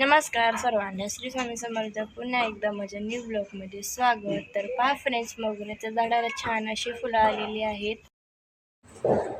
नमस्कार सर्वांना श्री स्वामी समर्थ. पुन्हा एकदा माझ्या न्यू ब्लॉगमध्ये स्वागत. तर पहा फ्रेंड्स मोगऱ्याच्या झाडाला छान अशी फुलं आलेली आहेत.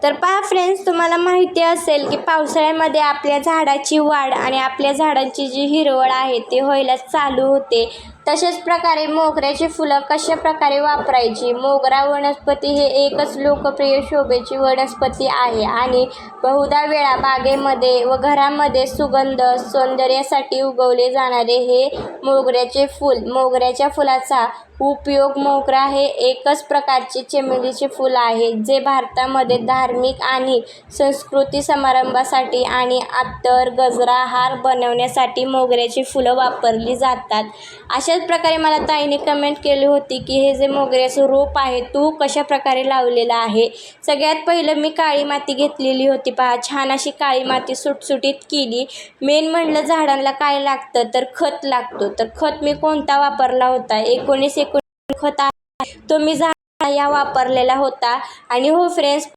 तर पहा फ्रेंड्स तुम्हाला माहिती असेल की पावसाळ्यामध्ये आपल्या झाडाची वाढ आणि आपल्या झाडांची जी हिरवळ आहे ती व्हायला चालू होते. तशाच प्रकारे मोगऱ्याची फुलं कशा प्रकारे वापरायची? मोगरा वनस्पती हे एकच लोकप्रिय शोभेची वनस्पती आहे आणि बहुधा वेळा बागेमध्ये व घरामध्ये सुगंध सौंदर्यासाठी उगवले जाणारे हे मोगऱ्याचे फूल. मोगऱ्याच्या फुलाचा उपयोग मोगरा हे एकच प्रकारचे चमेलीचे फूल आहे जे भारतामध्ये धार्मिक आणि संस्कृती समारंभासाठी आणि अत्तर गजरा हार बनवण्यासाठी मोगऱ्याची फुलं वापरली जातात. अशा अशाच प्रकारे मला ताईने कमेंट केली होती की हे जे मोगऱ्याचं रोप आहे तू कशा प्रकारे लावलेलं आहे? सगळ्यात पहिलं मी काळी माती घेतलेली होती पहा. छान अशी काळी माती सुटसुटीत केली. मेन म्हणलं झाडांना काय लागतं तर खत लागतो. तर खत मी कोणता वापरला होता? एकोणीस एकोणीस खत तो मी झाड या वापरलेला होता. आणि हो फ्रेंड्स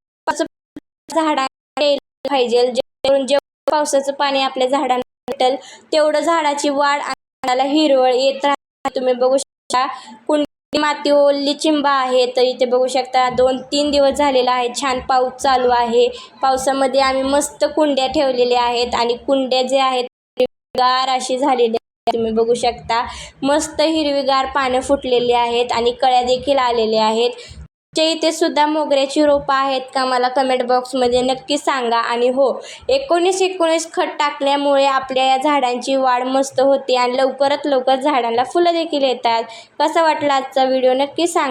झाडा पाहिजे. जेवढून जेवढं पावसाचं पाणी आपल्या झाडांना भेटेल तेवढं झाडाची वाढ आणि हिरवळ येत राहते तुम्ही बघू शकता. कुंडी माती ओल्ली चिंबा आहे. तर इथे बघू शकता दोन तीन दिवस झालेला आहे छान पाऊस चालू आहे. पावसामध्ये आम्ही मस्त कुंड्या ठेवलेल्या आहेत. आणि कुंड्या जे आहेत गार अशी झालेली आहे तुम्ही बघू शकता मस्त हिरवीगार पानं फुटलेली आहेत. आणि कळ्या देखील आलेल्या आहेत. च्या इथे सुद्धा मोगऱ्याची रोपं आहेत का? मला कमेंट बॉक्समध्ये नक्की सांगा. आणि हो एकोणीस एकोणीस खत टाकल्यामुळे आपल्या या झाडांची वाढ मस्त होते आणि लवकरात लवकर झाडांना फुलं देखील येतात. कसा वाटला आजचा व्हिडिओ नक्की सांगा.